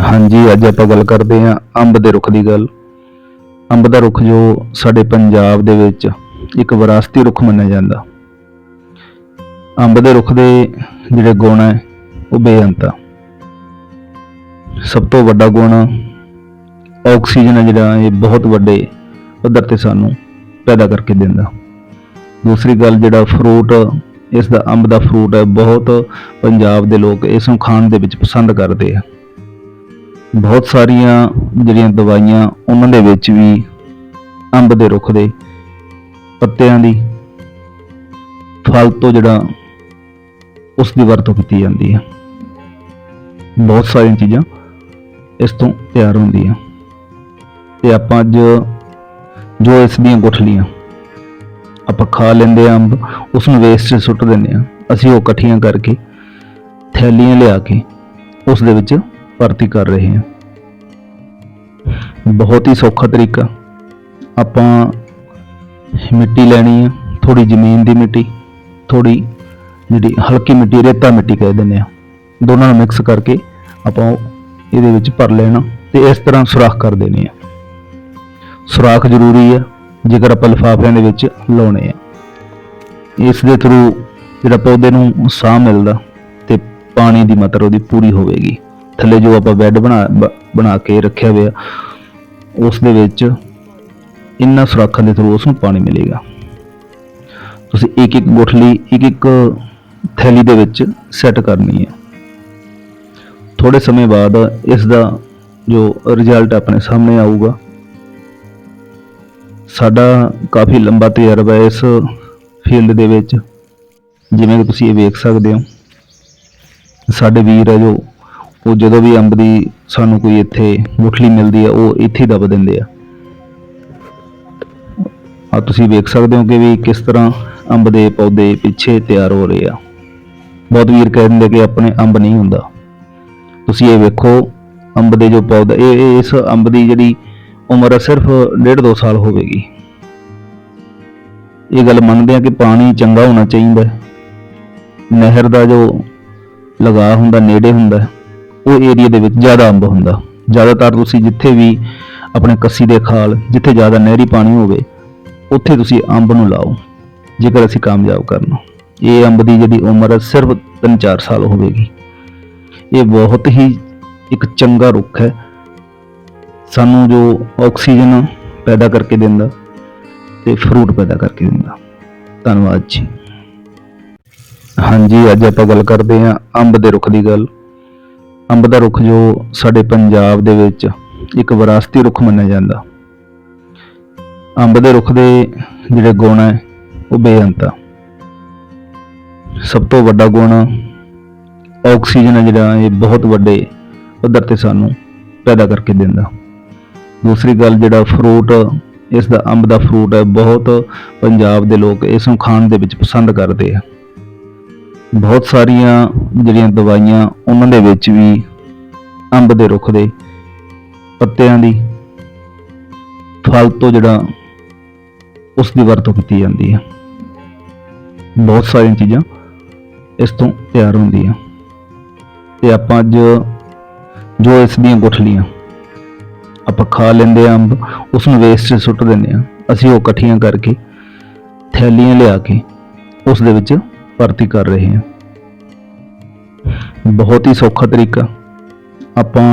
ਹਾਂਜੀ, ਅੱਜ ਆਪਾਂ ਗੱਲ ਕਰਦੇ ਹਾਂ ਅੰਬ ਦੇ ਰੁੱਖ ਦੀ ਗੱਲ। ਅੰਬ ਦਾ ਰੁੱਖ ਜੋ ਸਾਡੇ ਪੰਜਾਬ ਦੇ ਵਿੱਚ ਇੱਕ ਵਿਰਾਸਤੀ ਰੁੱਖ ਮੰਨਿਆ ਜਾਂਦਾ। ਅੰਬ ਦੇ ਰੁੱਖ ਦੇ ਜਿਹੜੇ ਗੁਣ ਹੈ, ਉਹ ਬੇਅੰਤ ਆ। ਸਭ ਤੋਂ ਵੱਡਾ ਗੁਣ ਆਕਸੀਜਨ ਹੈ ਜਿਹੜਾ, ਇਹ ਬਹੁਤ ਵੱਡੇ ਪੱਧਰ ਤੇ ਸਾਨੂੰ ਪੈਦਾ ਕਰਕੇ ਦਿੰਦਾ। ਦੂਸਰੀ ਗੱਲ ਜਿਹੜਾ ਫਰੂਟ, ਇਸ ਦਾ ਅੰਬ ਦਾ ਫਰੂਟ ਹੈ, ਬਹੁਤ ਪੰਜਾਬ ਦੇ ਲੋਕ ਇਸ ਨੂੰ ਖਾਣ ਦੇ ਵਿੱਚ ਪਸੰਦ ਕਰਦੇ ਆ। ਬਹੁਤ ਸਾਰੀਆਂ ਜਿਹੜੀਆਂ ਦਵਾਈਆਂ ਉਹਨਾਂ ਦੇ ਵਿੱਚ ਵੀ ਅੰਬ ਦੇ ਰੁੱਖ ਦੇ ਪੱਤਿਆਂ ਦੀ ਫਲ ਤੋਂ ਜਿਹੜਾ ਉਸ ਦੀ ਵਰਤੋਂ ਕੀਤੀ ਜਾਂਦੀ ਹੈ ਬਹੁਤ ਸਾਰੀਆਂ ਚੀਜ਼ਾਂ ਇਸ ਤੋਂ ਤਿਆਰ ਹੁੰਦੀਆਂ। ਤੇ ਆਪਾਂ ਅੱਜ ਜੋ ਇਸ ਦੀਆਂ ਗੁਠਲੀਆਂ, ਆਪਾਂ ਖਾ ਲੈਂਦੇ ਹਾਂ ਅੰਬ ਉਸ ਨੂੰ ਵੇਸਟ ਸੁੱਟ ਦਿੰਦੇ ਆ। ਅਸੀਂ ਉਹ ਇਕੱਠੀਆਂ ਕਰਕੇ ਥੈਲੀਆਂ ਲਿਆ ਕੇ ਉਸ ਦੇ ਵਿੱਚ ਭਰਤੀ ਕਰ ਰਹੇ ਹਾਂ। ਬਹੁਤ ਹੀ ਸੌਖਾ ਤਰੀਕਾ। ਆਪਾਂ ਮਿੱਟੀ ਲੈਣੀ ਆ ਥੋੜੀ ਜ਼ਮੀਨ ਦੀ ਮਿੱਟੀ ਥੋੜੀ ਜਿਹੜੀ ਹਲਕੀ ਮਿੱਟੀ, ਰੇਤਾ ਮਿੱਟੀ ਕਹਿ ਦਿੰਦੇ ਆ। ਦੋਨਾਂ ਨੂੰ ਮਿਕਸ ਕਰਕੇ ਆਪਾਂ ਉਹ ਇਹਦੇ ਵਿੱਚ ਭਰ ਲੈਣਾ ਤੇ ਇਸ ਤਰ੍ਹਾਂ ਸੁਰਾਖ ਕਰ ਦੇਣੇ ਆ। ਸੁਰਾਖ ਜ਼ਰੂਰੀ ਆ, ਜੇਕਰ ਆਪਾਂ ਲਿਫਾਫਿਆਂ ਦੇ ਵਿੱਚ ਲਾਉਣੇ ਆ। ਇਸ ਦੇ ਥਰੂ ਜਿਹੜਾ ਪੌਦੇ ਨੂੰ ਸਾਹ ਮਿਲਦਾ ਤੇ ਪਾਣੀ ਦੀ ਮਾਤਰਾ ਉਹਦੀ ਪੂਰੀ ਹੋਵੇਗੀ। ਥੱਲੇ ਜੋ ਆਪਾਂ ਬੈੱਡ ਬਣਾ, ਬ- ਬਣਾ ਕੇ ਰੱਖਿਆ ਹੋਇਆ ਉਸ ਦੇ ਵਿੱਚ ਇੰਨਾ ਸੁਰਾਖਾਂ ਦੇ ਥਰੂ ਉਸ ਨੂੰ ਪਾਣੀ ਮਿਲੇਗਾ। ਤੁਸੀਂ ਇੱਕ ਇੱਕ ਗੁਠਲੀ, ਇੱਕ ਇੱਕ ਥੈਲੀ ਦੇ ਵਿੱਚ ਸੈੱਟ ਕਰਨੀ ਹੈ। ਥੋੜੇ ਸਮੇਂ ਬਾਅਦ ਇਸ ਦਾ ਜੋ ਰਿਜ਼ਲਟ ਆਪਣੇ ਸਾਹਮਣੇ ਆਊਗਾ, ਸਾਡਾ ਕਾਫੀ ਲੰਬਾ ਤਜਰਬਾ ਹੈ ਇਸ ਫੀਲਡ ਦੇ ਵਿੱਚ। ਜਿਵੇਂ ਕਿ ਤੁਸੀਂ ਇਹ ਵੇਖ ਸਕਦੇ ਹੋ, ਸਾਡੇ ਵੀਰ ਹੈ ਜੋ ਉਹ ਜਦੋਂ ਵੀ ਅੰਬ ਦੀ ਸਾਨੂੰ ਕੋਈ ਇੱਥੇ ਮੁੱਠਲੀ ਮਿਲਦੀ ਆ, ਉਹ ਇੱਥੇ ਹੀ ਦਬ ਦਿੰਦੇ ਆ। ਆ ਤੁਸੀਂ ਵੇਖ ਸਕਦੇ ਹੋ ਕਿ ਵੀ ਕਿਸ ਤਰ੍ਹਾਂ ਅੰਬ ਦੇ ਪੌਦੇ ਪਿੱਛੇ ਤਿਆਰ ਹੋ ਰਹੇ ਆ। ਬਹੁਤ ਵੀਰ ਕਹਿ ਦਿੰਦੇ ਕਿ ਆਪਣੇ ਅੰਬ ਨਹੀਂ ਹੁੰਦਾ। ਤੁਸੀਂ ਇਹ ਵੇਖੋ, ਅੰਬ ਦੇ ਜੋ ਪੌਦਾ, ਇਹ ਇਸ ਅੰਬ ਦੀ ਜਿਹੜੀ ਉਮਰ ਹੈ ਸਿਰਫ 1.5 2 ਸਾਲ ਹੋਵੇਗੀ। ਇਹ ਗੱਲ ਮੰਨਦੇ ਆ ਕਿ ਪਾਣੀ ਚੰਗਾ ਹੋਣਾ ਚਾਹੀਦਾ ਨਹਿਰ ਦਾ ਜੋ ਲਗਾ ਹੁੰਦਾ, ਨੇੜੇ ਹੁੰਦਾ ਉਹ ਏਰੀਆ ਦੇ ਵਿੱਚ ਜ਼ਿਆਦਾ ਅੰਬ ਹੁੰਦਾ। ਜ਼ਿਆਦਾਤਰ ਤੁਸੀਂ ਜਿੱਥੇ ਵੀ ਆਪਣੇ ਕੱਸੀ ਦੇ ਖਾਲ, ਜਿੱਥੇ ਜ਼ਿਆਦਾ ਨਹਿਰੀ ਪਾਣੀ ਹੋਵੇ, ਉੱਥੇ ਤੁਸੀਂ ਅੰਬ ਨੂੰ ਲਾਓ, ਜੇਕਰ ਅਸੀਂ ਕਾਮਯਾਬ ਕਰਨਾ। ਇਹ ਅੰਬ ਦੀ ਜਿਹੜੀ ਉਮਰ ਹੈ ਸਿਰਫ 3-4 ਸਾਲ ਹੋਵੇਗੀ। ਇਹ ਬਹੁਤ ਹੀ ਇੱਕ ਚੰਗਾ ਰੁੱਖ ਹੈ। ਸਾਨੂੰ ਜੋ ਆਕਸੀਜਨ ਪੈਦਾ ਕਰਕੇ ਦਿੰਦਾ ਤੇ ਫਰੂਟ ਪੈਦਾ ਕਰਕੇ ਦਿੰਦਾ। ਧੰਨਵਾਦ ਜੀ। ਹਾਂਜੀ, ਅੱਜ ਆਪਾਂ ਗੱਲ ਕਰਦੇ ਹਾਂ ਅੰਬ ਦੇ ਰੁੱਖ ਦੀ ਗੱਲ। ਅੰਬ ਦਾ ਰੁੱਖ ਜੋ ਸਾਡੇ ਪੰਜਾਬ ਦੇ ਵਿੱਚ ਇੱਕ ਵਿਰਾਸਤੀ ਰੁੱਖ ਮੰਨਿਆ ਜਾਂਦਾ। ਅੰਬ ਦੇ ਰੁੱਖ ਦੇ ਜਿਹੜੇ ਗੁਣ ਹੈ, ਉਹ ਬੇਅੰਤ ਆ। ਸਭ ਤੋਂ ਵੱਡਾ ਗੁਣ ਆਕਸੀਜਨ ਹੈ ਜਿਹੜਾ, ਇਹ ਬਹੁਤ ਵੱਡੇ ਪੱਧਰ ਤੇ ਸਾਨੂੰ ਪੈਦਾ ਕਰਕੇ ਦਿੰਦਾ। ਦੂਸਰੀ ਗੱਲ ਜਿਹੜਾ ਫਰੂਟ ਇਸ ਦਾ ਅੰਬ ਦਾ ਫਰੂਟ ਹੈ, ਬਹੁਤ ਪੰਜਾਬ ਦੇ ਲੋਕ ਇਸ ਨੂੰ ਖਾਣ ਦੇ ਵਿੱਚ ਪਸੰਦ ਕਰਦੇ ਆ। ਬਹੁਤ ਸਾਰੀਆਂ ਜਿਹੜੀਆਂ ਦਵਾਈਆਂ ਉਹਨਾਂ ਦੇ ਵਿੱਚ ਵੀ ਅੰਬ ਦੇ ਰੁੱਖ ਦੇ ਪੱਤਿਆਂ ਦੀ ਫਲ ਤੋਂ ਜਿਹੜਾ ਉਸ ਦੀ ਵਰਤੋਂ ਕੀਤੀ ਜਾਂਦੀ ਹੈ ਬਹੁਤ ਸਾਰੀਆਂ ਚੀਜ਼ਾਂ ਇਸ ਤੋਂ ਤਿਆਰ ਹੁੰਦੀਆਂ। ਤੇ ਆਪਾਂ ਅੱਜ ਜੋ ਇਸ ਦੀਆਂ ਗੁਠਲੀਆਂ ਆਪਾਂ ਖਾ ਲੈਂਦੇ ਹਾਂ ਅੰਬ ਉਸ ਨੂੰ ਵੇਸਟ ਸੁੱਟ ਦਿੰਦੇ ਆ। ਅਸੀਂ ਉਹ ਇਕੱਠੀਆਂ ਕਰਕੇ ਥੈਲੀਆਂ ਲਿਆ ਕੇ ਉਸ ਦੇ ਵਿੱਚ ਭਰਤੀ ਕਰ ਰਹੇ ਹਾਂ। ਬਹੁਤ ਹੀ ਸੌਖਾ ਤਰੀਕਾ। ਆਪਾਂ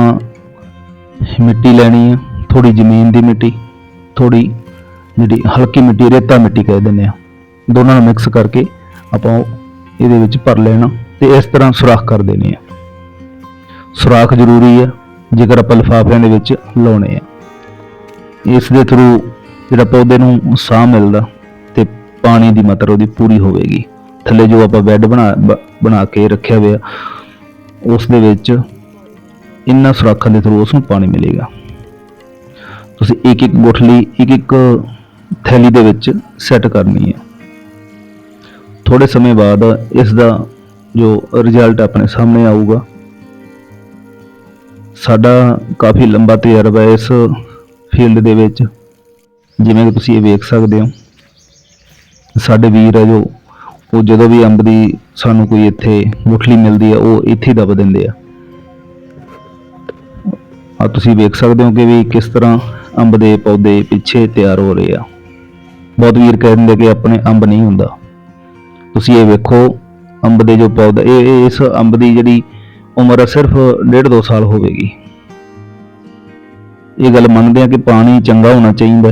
ਮਿੱਟੀ ਲੈਣੀ ਆ ਥੋੜੀ ਜ਼ਮੀਨ ਦੀ ਮਿੱਟੀ ਥੋੜੀ ਜਿਹੜੀ ਹਲਕੀ ਮਿੱਟੀ, ਰੇਤਾ ਮਿੱਟੀ ਕਹਿ ਦਿੰਦੇ ਆ। ਦੋਨਾਂ ਨੂੰ ਮਿਕਸ ਕਰਕੇ ਆਪਾਂ ਉਹ ਇਹਦੇ ਵਿੱਚ ਭਰ ਲੈਣਾ ਤੇ ਇਸ ਤਰ੍ਹਾਂ ਸੁਰਾਖ ਕਰ ਦੇਣੀ ਆ। ਸੁਰਾਖ ਜ਼ਰੂਰੀ ਆ, ਜੇਕਰ ਆਪਾਂ ਲਿਫਾਫਿਆਂ ਦੇ ਵਿੱਚ ਲਾਉਣੇ ਆ। ਇਸ ਦੇ ਥਰੂ ਜਿਹੜਾ ਪੌਦੇ ਨੂੰ ਸਾਹ ਮਿਲਦਾ ਤੇ ਪਾਣੀ ਦੀ ਮਾਤਰਾ ਉਹਦੀ ਪੂਰੀ ਹੋਵੇਗੀ। ਥੱਲੇ ਜੋ ਆਪਾਂ ਬੈੱਡ ਬਣਾ, ਬ- ਬਣਾ ਕੇ ਰੱਖਿਆ ਹੋਇਆ, ਉਸ ਦੇ ਵਿੱਚ ਇੰਨਾ ਸੁਰਾਖਾਂ ਦੇ ਥਰੂ ਉਸ ਨੂੰ ਪਾਣੀ ਮਿਲੇਗਾ। ਤੁਸੀਂ ਇੱਕ ਇੱਕ ਗੁਠਲੀ, ਇੱਕ ਇੱਕ ਥੈਲੀ ਦੇ ਵਿੱਚ ਸੈੱਟ ਕਰਨੀ ਹੈ। ਥੋੜੇ ਸਮੇਂ ਬਾਅਦ ਇਸ ਦਾ ਜੋ ਰਿਜ਼ਲਟ ਆਪਣੇ ਸਾਹਮਣੇ ਆਊਗਾ, ਸਾਡਾ ਕਾਫੀ ਲੰਬਾ ਤਜਰਬਾ ਇਸ ਫੀਲਡ ਦੇ ਵਿੱਚ। ਜਿਵੇਂ ਕਿ ਤੁਸੀਂ ਇਹ ਵੇਖ ਸਕਦੇ ਹੋ, ਸਾਡੇ ਵੀਰ ਹੈ ਜੋ ਉਹ ਜਦੋਂ ਵੀ ਅੰਬ ਦੀ ਸਾਨੂੰ ਕੋਈ ਇੱਥੇ ਮੁੱਠਲੀ ਮਿਲਦੀ ਆ, ਉਹ ਇੱਥੇ ਹੀ ਦਬ ਦਿੰਦੇ ਆ। ਤੁਸੀਂ ਵੇਖ ਸਕਦੇ ਹੋ ਕਿ ਵੀ ਕਿਸ ਤਰ੍ਹਾਂ ਅੰਬ ਦੇ ਪੌਦੇ ਪਿੱਛੇ ਤਿਆਰ ਹੋ ਰਹੇ ਆ। ਬਹੁਤ ਵੀਰ ਕਹਿ ਦਿੰਦੇ ਕਿ ਆਪਣੇ ਅੰਬ ਨਹੀਂ ਹੁੰਦਾ। ਤੁਸੀਂ ਇਹ ਵੇਖੋ, ਅੰਬ ਦੇ ਜੋ ਪੌਦਾ, ਇਹ ਇਸ ਅੰਬ ਦੀ ਜਿਹੜੀ ਉਮਰ ਆ ਸਿਰਫ 1.5 2 ਸਾਲ ਹੋਵੇਗੀ। ਇਹ ਗੱਲ ਮੰਨਦੇ ਆ ਕਿ ਪਾਣੀ ਚੰਗਾ ਹੋਣਾ ਚਾਹੀਦਾ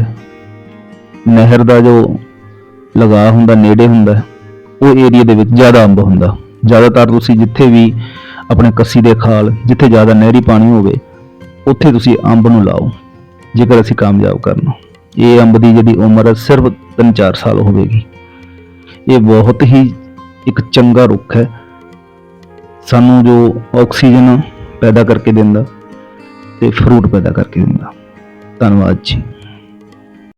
ਨਹਿਰ ਦਾ ਜੋ ਲਗਾ ਹੁੰਦਾ, ਨੇੜੇ ਹੁੰਦਾ ਉਹ ਏਰੀਆ ਦੇ ਵਿੱਚ ਜ਼ਿਆਦਾ ਅੰਬ ਹੁੰਦਾ। ਜ਼ਿਆਦਾਤਰ ਤੁਸੀਂ ਜਿੱਥੇ ਵੀ ਆਪਣੇ ਕੱਸੀ ਦੇ ਖਾਲ, ਜਿੱਥੇ ਜ਼ਿਆਦਾ ਨਹਿਰੀ ਪਾਣੀ ਹੋਵੇ, ਉੱਥੇ ਤੁਸੀਂ ਅੰਬ ਨੂੰ ਲਾਓ, ਜੇਕਰ ਅਸੀਂ ਕਾਮਯਾਬ ਕਰਨਾ। ਇਹ ਅੰਬ ਦੀ ਜਿਹੜੀ ਉਮਰ ਹੈ ਸਿਰਫ 3-4 ਸਾਲ ਹੋਵੇਗੀ। ਇਹ ਬਹੁਤ ਹੀ ਇੱਕ ਚੰਗਾ ਰੁੱਖ ਹੈ। ਸਾਨੂੰ ਜੋ ਆਕਸੀਜਨ ਪੈਦਾ ਕਰਕੇ ਦਿੰਦਾ, ਤੇ ਫਰੂਟ ਪੈਦਾ ਕਰਕੇ ਦਿੰਦਾ। ਧੰਨਵਾਦ ਜੀ।